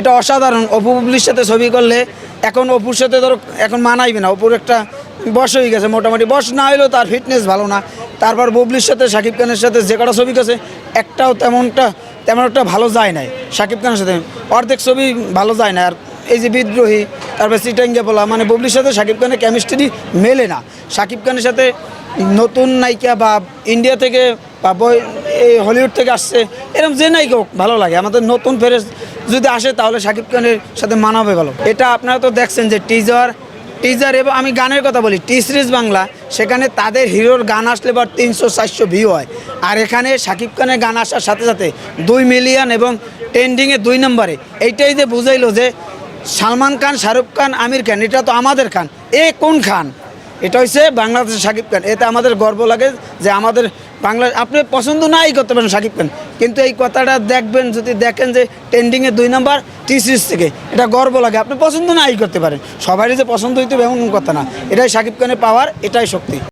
এটা অসাধারণ। অপু পুবলির সাথে ছবি করলে এখন অপুর সাথে ধরো, এখন মানাইবে না। অপুর একটা বস হয়ে গেছে, মোটামুটি। বস না হলেও তার ফিটনেস ভালো না। তারপর বুবলির সাথে, শাকিব খানের সাথে যে কটা ছবি গেছে একটাও তেমনটা তেমন একটা ভালো যায় নাই। শাকিব খানের সাথে অর্ধেক ছবি ভালো যায় না আর এই যে বিদ্রোহী, তারপরে সিটাঙ্গে বলা মানে বুবলির সাথে শাকিব খানের কেমিস্ট্রি মেলে না। শাকিব খানের সাথে নতুন নায়িকা বা ইন্ডিয়া থেকে বা এই হলিউড থেকে আসছে এরকম যে নায়িকা হোক, ভালো লাগে। আমাদের নতুন ফেরেস যদি আসে, তাহলে শাকিব খানের সাথে মানাবে ভালো। এটা আপনারা তো দেখছেন যে টিজার টিজার এবং আমি গানের কথা বলি টি সিরিজ বাংলা, সেখানে তাদের হিরোর গান আসলে বা তিনশো, চারশো ভিউ হয়। আর এখানে শাকিব খানের গান আসার সাথে সাথে দুই মিলিয়ন এবং ট্রেন্ডিংয়ে দুই নম্বরে। এইটাই যে বুঝাইলো যে সালমান খান, শাহরুখ খান, আমির খান, এটা তো আমাদের খান। এ কোন খান? এটা হচ্ছে বাংলাদেশের শাকিব খান। এতে আমাদের গর্ব লাগে যে আমাদের বাংলা আপনি পছন্দ নাই করতে পারেন শাকিব খান। কিন্তু এই কথাটা দেখবেন, যদি দেখেন যে ট্রেন্ডিংয়ে দুই নম্বর টি সিরিজ থেকে। এটা গর্ব লাগে। আপনি পছন্দ নাই করতে পারেন। সবারই যে পছন্দ হইতে এমন কথা না। এটাই শাকিব খানের পাওয়ার এটাই শক্তি।